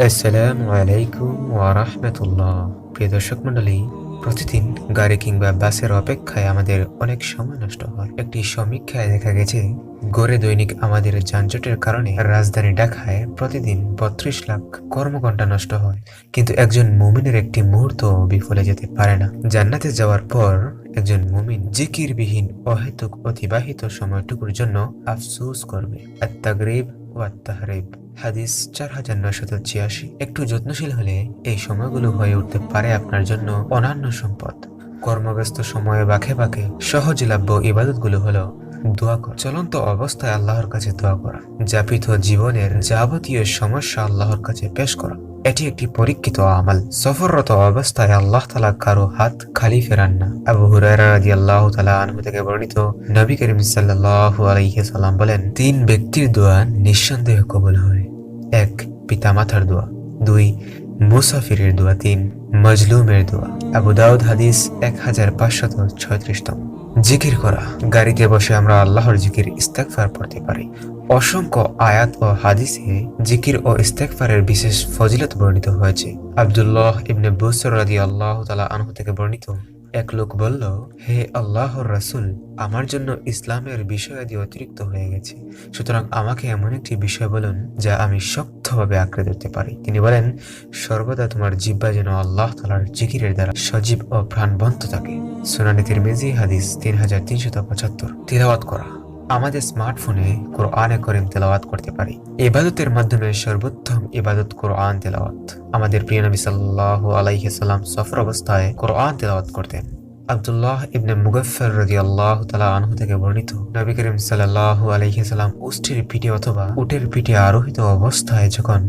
আসসালামু আলাইকুম রাহমাতুল্লাহ। প্রিয় দর্শক মণ্ডলী, প্রতিদিন গাড়ি কিংবা বাসের অপেক্ষায় আমাদের অনেক সময় নষ্ট হয়। একটি সমীক্ষায় দেখা গেছে, গড়ে দৈনিক আমাদের যানজটের কারণে রাজধানী ঢাকায় প্রতিদিন বত্রিশ লাখ কর্মঘণ্টা নষ্ট হয়। কিন্তু একজন মুমিনের একটি মুহূর্ত বিফলে যেতে পারে না। জান্নাতে যাওয়ার পর একজন মুমিন জিকিরবিহীন অহেতুক অতিবাহিত সময়টুকুর জন্য আফসোস করবে। আত্মাগরিব ও তাহরিব হাদিস চার হাজার নয়শত ছিয়াশি। একটু যত্নশীল হলে এই সময়গুলো হয়ে উঠতে পারে আপনার জন্য অনন্য সম্পদ। কর্মব্যস্ত সময়ে বাঁকে বাঁকে সহজলভ্য ইবাদতগুলো হলো দোয়া করা। চলন্ত অবস্থায় আল্লাহর কাছে দোয়া করা। যাপিত জীবনের যাবতীয় সমস্যা আল্লাহর কাছে পেশ করা। এটি একটি পরীক্ষিত আমাল। সফররত অবস্থায় আল্লাহ তালা কারও হাত খালি ফেরান না। আবু হুরায়রা রাদিয়াল্লাহু তাআলা আনহু থেকে বর্ণিত নবী করিম সাল্লাল্লাহু আলাইহি সাল্লাম বলেন, তিন ব্যক্তির দোয়া নিঃসন্দেহ কবুল হয়। এক, পিতামাতার দোয়া। দুই, মুসাফিরের দোয়া। তিন, মজলুমের দোয়া। আবু দাউদ হাদিস এক হাজার পাঁচশত ছয়ত্রিশতম। জিকির করা। গাড়িতে বসে আমরা আল্লাহর জিকির ইস্তেকফার পড়তে পারি। অসংখ্য আয়াত ও হাদিসে জিকির ও ইস্তেকফারের বিশেষ ফজিলত বর্ণিত হয়েছে। আব্দুল্লাহ ইবনে বুসর রাদি আল্লাহ তালা আনহু থেকে বর্ণিত, এক লোক বলল, হে আল্লাহর রাসুল, আমার জন্য ইসলামের বিষয়াদি অতিরিক্ত হয়ে গেছে। সুতরাং আমাকে এমন একটি বিষয় বলুন, যা আমি শক্তভাবে আঁকড়ে ধরতে পারি। তিনি বলেন, সর্বদা তোমার জিব্বা যেন আল্লাহ তালার জিকিরের দ্বারা সজীব ও প্রাণবন্ত থাকে। সুনানি তিরমিজি, হাদিস তিন হাজার তিনশত পঁচাত্তর। তিলাওয়াত করা। আমাদের স্মার্টফোনে কোরআনে করিম তেলাওয়াত করতে পারি। ইবাদতের মাধ্যমে সর্বোত্তম ইবাদত কোরআন তেলাওয়াত। আমাদের প্রিয় নবী সাল্লাল্লাহু আলাইহি সাল্লাম সফর অবস্থায় কোরআন তেলাওয়াত করতেন। আব্দুল্লাহ ইবনে মুগফর রাদিয়াল্লাহু তালা আনহু থেকে বর্ণিত নবী করিম সাল্লাল্লাহু আলাইহি সাল্লাম উষ্টির পিঠে অথবা উটের পিঠে আরোহিত অবস্থায় যখন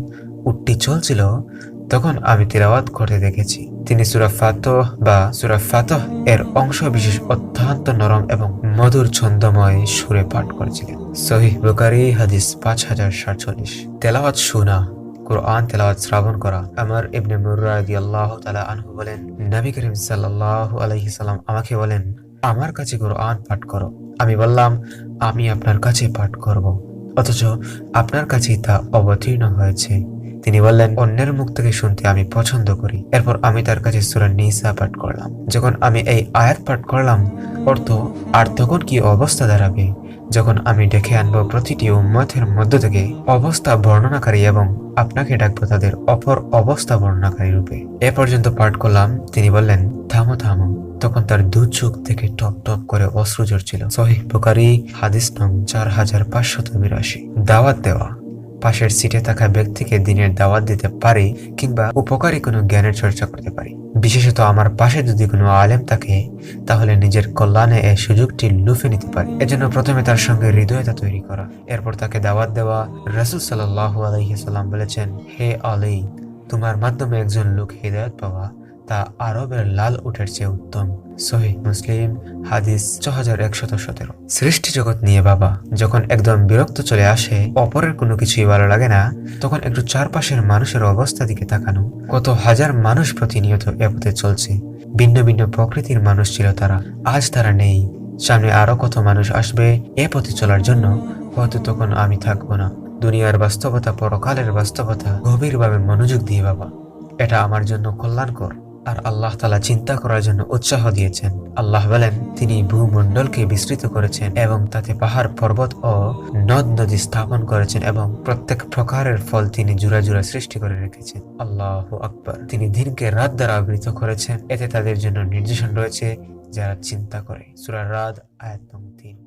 উটটি চলছিল তখন আমি তিলাওয়াত করতে দেখেছি। তিনি সুরাফাত বা সুরা ফাতহ এর অংশ বিশেষ অত্যন্ত নরম এবং মধুর ছন্দময় সুরে পাঠ করেছিলেন। সহিহ বুকারি হাদিস পাঁচ হাজার সাতচল্লিশ তেলাওয়াত শোনা, কোরআন তেলাওয়াত শ্রাবণ করা, আমার ইবনে মুররা আল্লাহ তালা আনহু বলেন, নবী করিম সাল্লাল্লাহু আলাইহি সাল্লাম আমাকে বলেন, আমার কাছে কোরআন পাঠ করো। আমি বললাম, আমি আপনার কাছে পাঠ করব। অথচ আপনার কাছেই তা অবতীর্ণ হয়েছে। তিনি বললেন, অন্যের মুখ থেকে শুনতে আমি পছন্দ করি। এরপর আমি তার কাছে সুরা নিসা পাঠ করলাম। যখন আমি এই আয়াত পাঠ করলাম অর্থ আর তখন কি অবস্থা দাঁড়াবে? যখন আমি ডেকে আনব প্রতিটি উম্মতের মধ্য থেকে অবস্থা বর্ণনাকারী এবং আপনাকে ডাকবো তাদের অপর অবস্থা বর্ণনাকারী রূপে। এ পর্যন্ত পাঠ করলাম। তিনি বললেন, থামো থামো। তখন তার দু চোখ থেকে টপ টপ করে অশ্রু ঝরছিল। সহিহ বুখারী, হাদিস নং চার হাজার পাঁচশত বিরাশি। দাওয়াত দেওয়া। পাশের সিটে থাকা ব্যক্তিকে দিনের দাওয়াত দিতে পারি কিংবা উপকারী কোনো জ্ঞানের চর্চা করতে পারি। বিশেষত আমার পাশে যদি কোনো আলেম থাকে, তাহলে নিজের কল্যাণে এই সুযোগটি লুফে নিতে পারি। এজন্য প্রথমে তার সঙ্গে হৃদয়তা তৈরি করা। এরপর তাকে দাওয়াত দেওয়া। রাসূল সাল্লাল্লাহু আলাইহি সাল্লাম বলেছেন, হে আলী, তোমার মাধ্যমে একজন লোক হৃদয়ত পাওয়া তা আরবের লাল উঠের চেয়ে উত্তম। সহি মুসলিম, হাদিস ছ হাজার একশত সতেরো। সৃষ্টি জগৎ নিয়ে বাবা, যখন একদম বিরক্ত চলে আসে, অপরের কোনো কিছুই ভালো লাগে না, তখন একটু চারপাশের মানুষের অবস্থা দিকে তাকানো। কত হাজার মানুষ প্রতিনিয়ত এপথে চলছে। ভিন্ন ভিন্ন প্রকৃতির মানুষ ছিল তারা। আজ তারা নেই। সামনে আরও কত মানুষ আসবে এ পথে চলার জন্য? হয়তো তখন আমি থাকব না। দুনিয়ার বাস্তবতা পরকালের বাস্তবতা গভীরভাবে মনোযোগ দিয়ে বাবা, এটা আমার জন্য কল্যাণকর। আর আল্লাহ তালা চিন্তা করার জন্য উৎসাহ দিয়েছেন। আল্লাহ বলেন, তিনি ভূমণ্ডলকে বিস্তৃত করেছেন এবং তাতে পাহাড়, পর্বত ও নদ নদী স্থাপন করেছেন এবং প্রত্যেক প্রকারের ফল তিনি জুড়া জুড়া সৃষ্টি করে রেখেছেন। আল্লাহ আকবর। তিনি দিনকে রাত দ্বারা আবৃত করেছেন। এতে তাদের জন্য নির্দেশন রয়েছে যারা চিন্তা করে। সুরা রাত আয়াত তিন।